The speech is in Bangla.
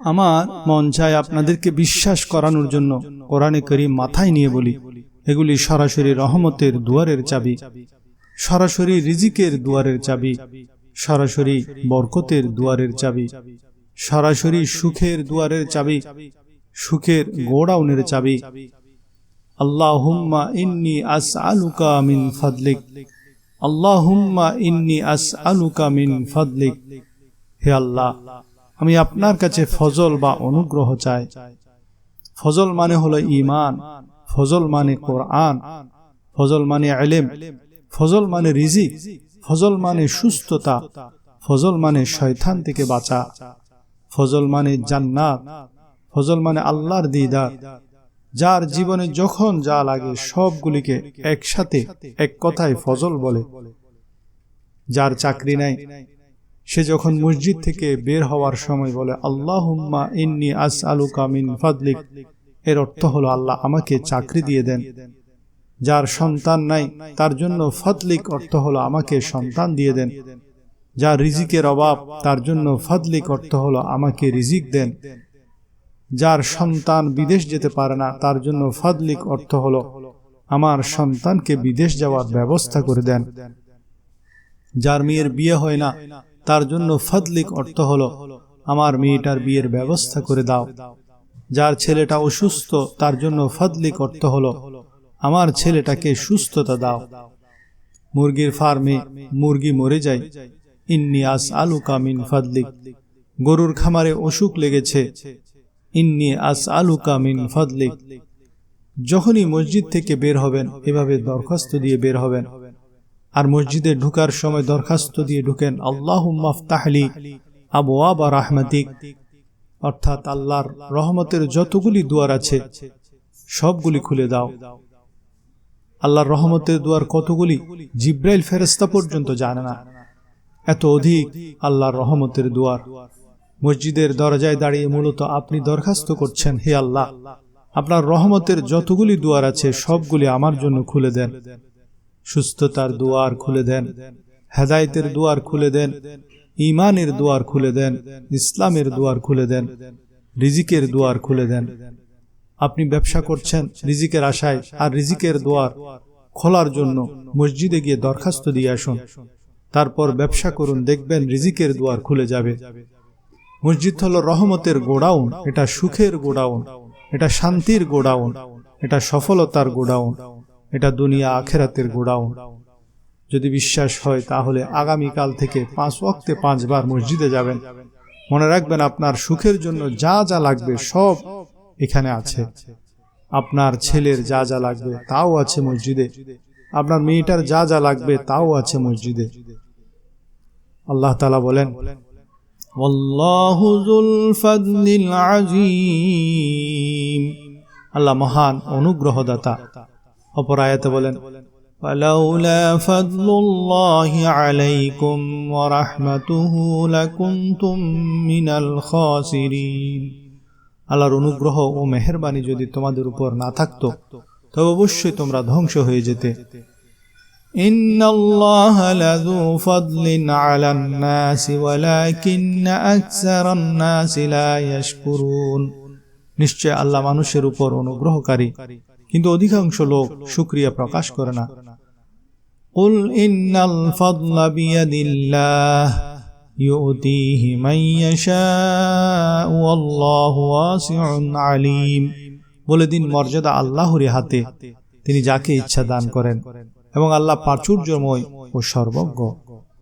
আমার মন চায় আপনাদেরকে বিশ্বাস করানোর জন্য কোরআনে করিম মাথায় নিয়ে বলি। এগুলি সরাসরি রহমতের দুয়ারের চাবি, সরাসরি রিজিকের দুয়ারের চাবি, সরাসরি বরকতের দুয়ারের চাবি, সরাসরি সুখের দুয়ারের চাবি, সুখের গোডাউনের চাবি। আল্লাহুম্মা ইন্নি আস আলুকা মিন ফাদলিক, আল্লাহুম্মা ইন্নি আস আলুকা মিন ফাদলিক। হে আল্লাহ আমি আপনার কাছে ফজল বা অনুগ্রহ চাই। ফজল মানে হলো ইমান ফজল মানে কোরআন, ফজল মানে আলেম ফজল মানে রিজিক, ফজল মানে সুস্থতা, ফজল মানে শয়তান থেকে বাঁচা, ফজল মানে জান্নাত, ফজল মানে আল্লাহর দিদার, যার জীবনে যখন যা লাগে সবগুলিকে একসাথে এক কথায় ফজল বলে। যার চাকরি নাই সে যখন মসজিদ থেকে বের হওয়ার সময় বলে, আল্লাহুম্মা ইন্নি আস আলু কামিন ফাদলিক, এর অর্থ হলো, আল্লাহ আমাকে চাকরি দিয়ে দেন, যার সন্তান নাই, তার জন্য ফদলিক অর্থ হলো, আমাকে সন্তান দিয়ে দেন, যার রিজিকের অভাব, তার জন্য ফদলিক অর্থ হলো, আমাকে রিজিক দেন, যার সন্তান বিদেশ যেতে পারে না, তার জন্য ফদলিক অর্থ হলো, আমার সন্তানকে বিদেশ যাওয়ার ব্যবস্থা করে দেন। যার মেয়ের বিয়ে হয় না, তার জন্য ফদলিক অর্থ হল, আমার মেয়েটার বিয়ের ব্যবস্থা করে দাও। যার ছেলেটা অসুস্থ, তার জন্য ফদলিক অর্থ হলো, আমার ছেলেটাকে সুস্থতা দাও। মুরগির ফার্মে মুরগি মরে যায়। ইন্নি আস আলু কামিন ফদলিক। গরুর খামারে অসুখ লেগেছে। ইন্নি আস আলু কামিন ফদলিক। যখনই মসজিদ থেকে বের হবেন, এভাবে দরখাস্ত দিয়ে বের হবেন। আর মসজিদে ঢুকার সময় দরখাস্ত দিয়ে ঢুকেন আল্লাহ মাফতাহলি আবু আবা রাহমাতিক। অর্থাৎ আল্লাহর রহমতের যতগুলি দুয়ার আছে, সবগুলি খুলে দাও। আল্লাহর রহমতের দুয়ার কতগুলি জিব্রাইল ফেরেস্তা পর্যন্ত জানে না। এত অধিক আল্লাহর রহমতের দুয়ার। মসজিদের দরজায় দাঁড়িয়ে মূলত আপনি দরখাস্ত করছেন, হে আল্লাহ, আপনার রহমতের যতগুলি দুয়ার আছে, সবগুলি আমার জন্য খুলে দেন। সুস্থতার দুয়ার খুলে দেন, হেদায়তের দুয়ার খুলে দেন ইমানের দুয়ার খুলে দেন, ইসলামের দুয়ার খুলে দেন, রিজিকের দুয়ার খুলে দেন। আপনি ব্যবসা করছেন রিজিকের আশায়, আর রিজিকের দুয়ার খোলার জন্য মসজিদে গিয়ে দরখাস্ত দিয়ে আসুন। তারপর ব্যবসা করুন, দেখবেন রিজিকের দুয়ার খুলে যাবে। মসজিদ হলো রহমতের গোডাউন, এটা সুখের গোডাউন, এটা শান্তির গোডাউন, এটা সফলতার গোডাউন। এটা দুনিয়া আখেরাতের গোডাউন। যদি বিশ্বাস হয়, তাহলে আগামীকাল থেকে পাঁচ ওয়াক্তে পাঁচবার মসজিদে যাবেন। মনে রাখবেন, আপনার সুখের জন্য যা যা লাগবে সব এখানে আছে। আপনার ছেলের যা যা লাগবে তাও আছে মসজিদে। আপনার মেয়েটার যা যা লাগবে তাও আছে মসজিদে। আল্লাহ তালা বলেন আল্লাহ মহান অনুগ্রহদাতা। অপর আয়াতে বলেন ولولا فضل الله عليكم ورحمته لكنتم من الخاسرين আল্লাহর অনুগ্রহ ও মেহেরবানি যদি তোমাদের উপর না থাকতো তবে অবশ্যই তোমরা ধ্বংস হয়ে যেতে إن الله لذو فضل على الناس ولكن أكثر الناس لا يشكرون নিশ্চয় আল্লাহ মানুষের উপর অনুগ্রহকারী কিন্তু অধিকাংশ লোক সুক্রিয়া প্রকাশ করে না قل إن الفضل بيد الله يؤتيه من يشاء والله واسع عليم বলে দিন মর্যাদা আল্লাহরই হাতে তিনি যাকে ইচ্ছা দান করেন এবং আল্লাহ প্রাচুর্যময় ও সর্বজ্ঞ